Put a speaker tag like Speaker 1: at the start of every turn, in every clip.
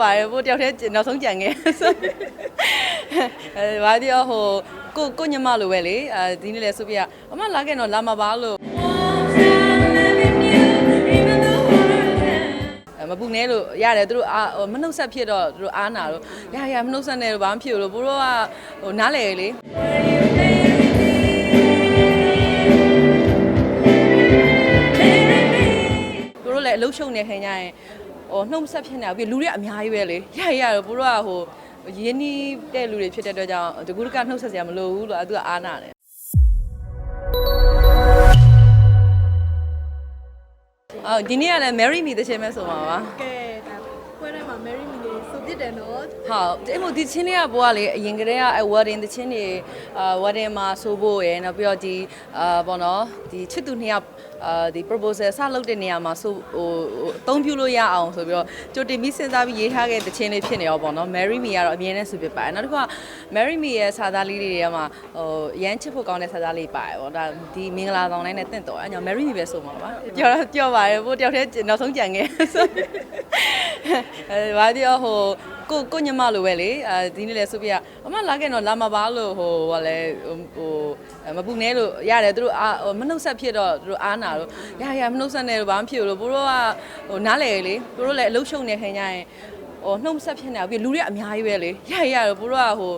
Speaker 1: ပါရဲ့ပို့တယောက်တည်းနောက်ဆုံးကြံခဲ့ဆိုအဲဘာပြောဟိုကိုကိုညမလိုပဲလေအဲဒီနေ့လဲဆိုပြအမလာခဲ့တော့လာမှာပါလို့အဲမပူနေလို့ရတယ်သူတို့အာဟိုမနှုတ်ဆက်ဖြစ်တော့သူတို့အားနာလို့ရရမနှုတ်ဆက်နေလို့ဘာမှဖြစ်ဘူးလို့ဘိုးတို့ကဟိုနားလေလေသူတို့လည်းအလုံးရှုံနေခင်ကြရင် ဟိုနှုတ်ဆက်ဖြစ်နေပြီလူတွေကအများကြီးပဲလေရရတော့ဘိုးတို့ကဟိုရင်းနှီးတဲ့လူတွေဖြစ်တဲ့အတွက်ကြောင့်တကူတကနှုတ်ဆက်စရာမလိုဘူးလို့သူကအားနာတယ်အော်ဒီနေ့ကလည်း marry me တချင်မဲ့ဆိုမှာပါ
Speaker 2: ကဲ တယ်နော်
Speaker 1: ဟုတ်ဒီမိုဒီချင်းတွေကဘောကလေအရင်ကတည်းကအဲ wedding တချင်းတွေအာ wedding မှာဆိုဖို့ရယ်နောက်ပြီးတော့ဒီအာဘောနော်ဒီချစ်သူနှစ်ယောက်အာဒီ proposal စလုပ်တဲ့နေရာမှာဆိုဟိုဟိုအသုံးပြုလို့ရအောင်ဆိုပြီးတော့ကြိုတင်ပြီးစဉ်းစားပြီးရေးထားခဲ့တဲ့တချင်းလေးဖြစ်နေရောပေါ့နော် marry me ကတော့အမြဲတမ်းဆိုဖြစ်ပါတယ်နောက်တစ်ခါ marry me ရဲ့စာသားလေးတွေထဲမှာဟိုရမ်းချစ်ဖို့ကောင်းတဲ့စာသားလေးပါတယ်ပေါ့ဒါဒီမင်္ဂလာဆောင်တိုင်းနဲ့တင့်တော်အဲကြောင့် marry me ပဲဆိုမှာပါကြော်ကြော်ပါတယ်ပို့တယောက်တည်းနောက်ဆုံးကြံခဲ့ဆို အဲဘာပြောဟိုကိုကိုညမလိုပဲလေအဲဒီနေ့လဲဆိုပြအမလာခဲ့တော့လာမှာပါလို့ဟိုဟိုလဲဟိုမပူနေလို့ရတယ်သူတို့အာဟိုမနှုတ်ဆက်ဖြစ်တော့သူတို့အားနာလို့ရရမနှုတ်ဆက်နေလို့ဘာမှဖြစ်ဘူးလို့ဘိုးတို့ကဟိုနားလေလေသူတို့လည်းအလုံးရှုံနေခင်ကြရင်ဟိုနှုတ်ဆက်ဖြစ်နေပြီလူတွေအများကြီးပဲလေရရတော့ဘိုးတို့ကဟို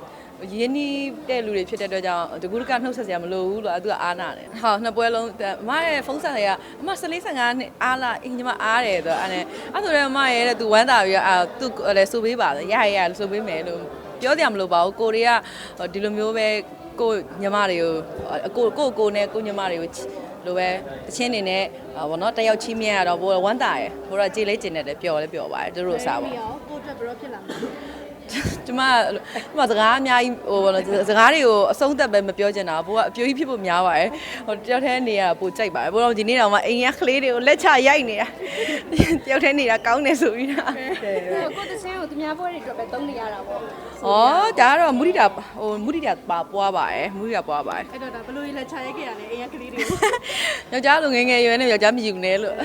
Speaker 1: ရင်းနှီးတဲ့လူတွေဖြစ်တဲ့အတွက်ကြောင့်တကူတကနှုတ်ဆက်စရာမလိုဘူးလို့သူကအားနာတယ်ဟောနှစ်ပွဲလုံးအမရဲ့ဖုန်းဆက်တွေကအမ14 15နှစ်အားလာအင်းညီမအားတယ်ဆိုတော့အဲ့နဲ့အဲ့ဆိုတော့အမရဲ့တဲ့သူဝမ်းသာပြီးအာသူလည်းစူပေးပါလေရရရစူပေးမယ်လို့ပြောကြမလို့ပါဘူးကိုတွေကဒီလိုမျိုးပဲကိုညီမတွေကိုအကိုကိုကိုနဲ့ကိုညီမတွေကိုလိုပဲတချင်းနေနဲ့ဘောနော်တယောက်ချီးမြဲရတော့ဘောဝမ်းသာရယ်ဘောတော့ကြေးလေးကျင်နေတယ်ပျော်လဲပျော်ပါတယ်သူတို့စားပါ
Speaker 2: ရောကိုအတွက်ဘယ်တော့ဖြစ်လာမလဲ
Speaker 1: ကျမကျမစကားအများကြီးဟိုဘာလို့စကားတွေကိုအဆုံးသက်ပဲမပြောချင်တာဘိုးကအပြိုကြီးဖြစ်ဖို့များပါတယ်ဟိုတယောက်တည်းနေရပိုကြိုက်ပါတယ်ဘိုးတော့ဒီနေ့တော့မှအိမ်ရကလေးတွေကိုလက်ချရိုက်နေတာတယောက်တည်းနေတာကောင်းတယ်ဆိုပြီးတာ
Speaker 2: ကိုတချင်းကိုသူများပွဲတွေအတွက်ပဲသုံးနေရတာပေါ့
Speaker 1: ဩဒါကတော့မုဒိတာဟိုမုဒိတာပါပွားပါတယ်မုဒိတာပွားပါတယ်
Speaker 2: အဲ့တော့ဒါဘယ်လိုလဲခြာရိုက်ခဲ့ရလဲအိမ်ကကလေးတွေကို
Speaker 1: ယောက်ျားလိုငယ်ငယ်ရွယ်နဲ့ယောက်ျားမယူနဲ့လို့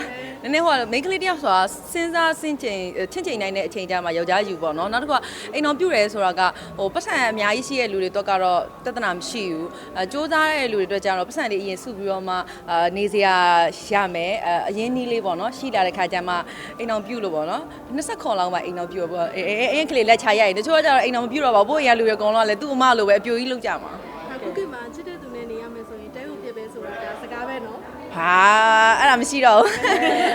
Speaker 1: နည်းနည်းဟိုကမိန်းကလေးတယောက်ဆိုတာစဉ်းစားစင်ချိန်ချင့်ချိန်နိုင်တဲ့အချိန်ကျမှယောက်ျားယူပေါ့နော်နောက်တစ်ခုကအိမ်တော်ပြုတ်တယ်ဆိုတာကဟိုပတ်စံအများကြီးရှိတဲ့လူတွေတော့ကတော့တသနာမရှိဘူးအဲစူးစမ်းတဲ့လူတွေအတွက်ကျတော့ပတ်စံတွေအရင်စုပြီးတော့မှအာနေစရာရမယ်အအရင်နီးလေးပေါ့နော်ရှိလာတဲ့ခါကျမှအိမ်တော်ပြုတ်လို့ပေါ့နော်20ခွန်လောက်မှအိမ်တော်ပြုတ်ပေါ့အေးအေးအေးကလေးလက်ချရိုက်တချို့ကကျတော့အိမ်တော်မပြုတ်တော့ပါဘူးဘို့အရာလူတွေအကုန်လုံးကလည်းသူ့အမလိုပဲအပြိုကြီးလောက်ကြမှာ
Speaker 2: အခုခေတ်မှာချစ်တဲ့သူနဲ့နေရမယ်ဆိုရင်တဲဟုတ်ပြပဲဆိုတာဒါစကားပဲ နော်
Speaker 1: ဟာအဲ့ဒါမရှိတော့ဘူး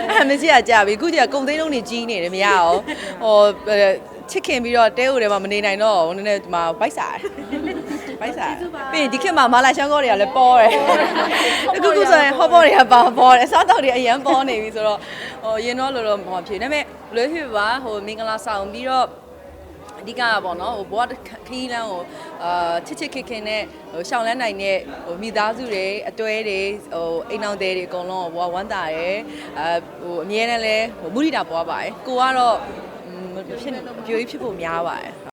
Speaker 1: အဲ့ဒါမရှိရကြပြီအခုကျကုံသိန်းလုံးနေကြီးနေတယ်မရအောင်ဟိုချစ်ခင်ပြီးတော့တဲဦးထဲမှာမနေနိုင်တော့ဟိုနည်းနည်းဒီမှာဗိုက်စားဗိုက်စားပြီးရင်ဒီခေတ်မှာမာလာရှောင်းကောတွေကလည်းပေါ်တယ်အခုခုဆိုရင်ဟောပေါ်တွေကပါပေါ်တယ်အစားတောက်တွေအရန်ပေါ်နေပြီဆိုတော့ဟိုရင်တော့လို့တော့မဖြစ်ဒါပေမဲ့လွယ်ဖြစ်ပါဟိုမင်္ဂလာဆောင်ပြီးတော့ အဓိကကပေါ့နော်ဟိုဘဝခီးလန်းကိုအာချစ်ချစ်ခင်ခင်နဲ့ဟိုရှောင်းလန်းနိုင်တဲ့ဟိုမိသားစုတွေအတွဲတွေဟိုအိမ်အောင်တွေတွေအကုန်လုံးဘဝဝမ်းသာတယ်အာဟိုအမြဲတမ်းလဲဟိုမုရိတာပွားပါတယ်ကိုကတော့မဖြစ်အပြိုကြီးဖြစ်ဖို့များပါတယ်